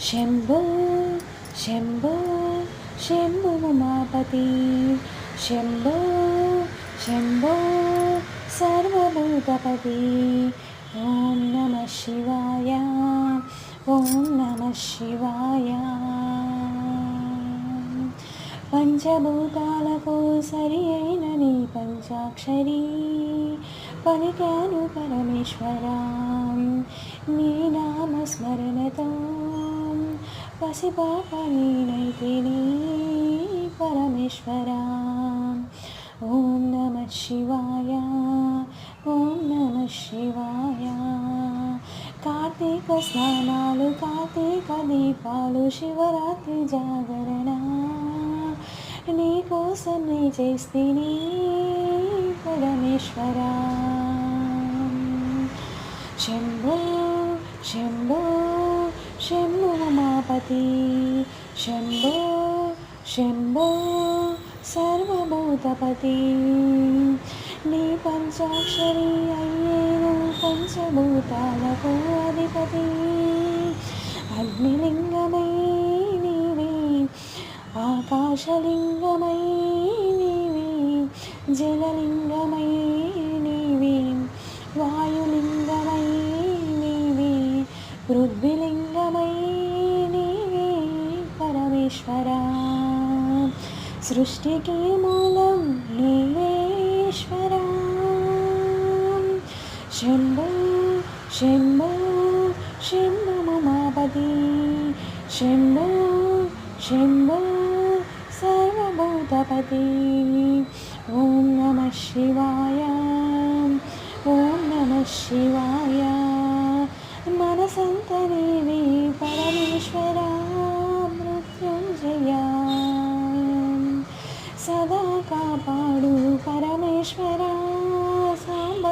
శంభో శంభో శంభు ఉమాపతి శంభో శంభో సర్వభూతపతి. ఓం నమ శివాయ ఓం నమ శివాయ. పంచభూతాలకు సరి అయిన నీ పంచాక్షరి పలికాను పరమేశ్వర. నీ నామస్మరణతో పసిపాప నేనైతిని పరమేశ్వర. ఓం నమ శివాయ ఓం నమ శివాయ. కార్తీక స్నానాలు కార్తీక దీపాలు శివరాత్రి జాగరణ. నీ కోసం నీ చేస్తిని పరమేశ్వర. శంభో శంభో. శంభో మాపతి. శంభో శంభో సర్వభూతపతి. నీ పంచాక్షరి అయ్యేను పంచభూతాలకు అధిపతి. అగ్నిలింగమై నీవే ఆకాశలింగమై నీవే జలలింగమై నీవే వాయులింగమై నీవే పృథ్వీలింగమై పరమేశ్వర. సృష్టికి మూలం నీవేశ్వర. శంభో శంభో శంభుమాపతి శంభో శంభో సర్వభూతపతి. ఓం నమ శివాయ ఓం నమ శివాయ. మనసంత నీవి పరమేశ్వర.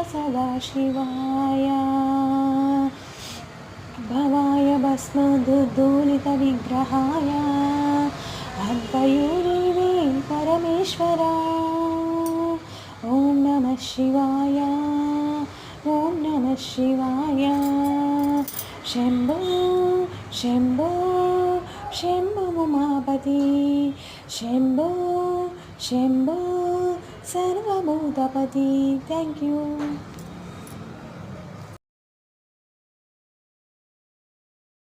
సాంబ సదా శివాయ భవాయ భస్మదుద్దూలిత విగ్రహాయ అద్వయూరివే పరమేశ్వర ఓం నమ శివాయ ఓం నమ శివాయ శంభో శంభో శంభో ఉమాపతి శంభో శంభో సర్వభూతపతి థ్యాంక్ యూ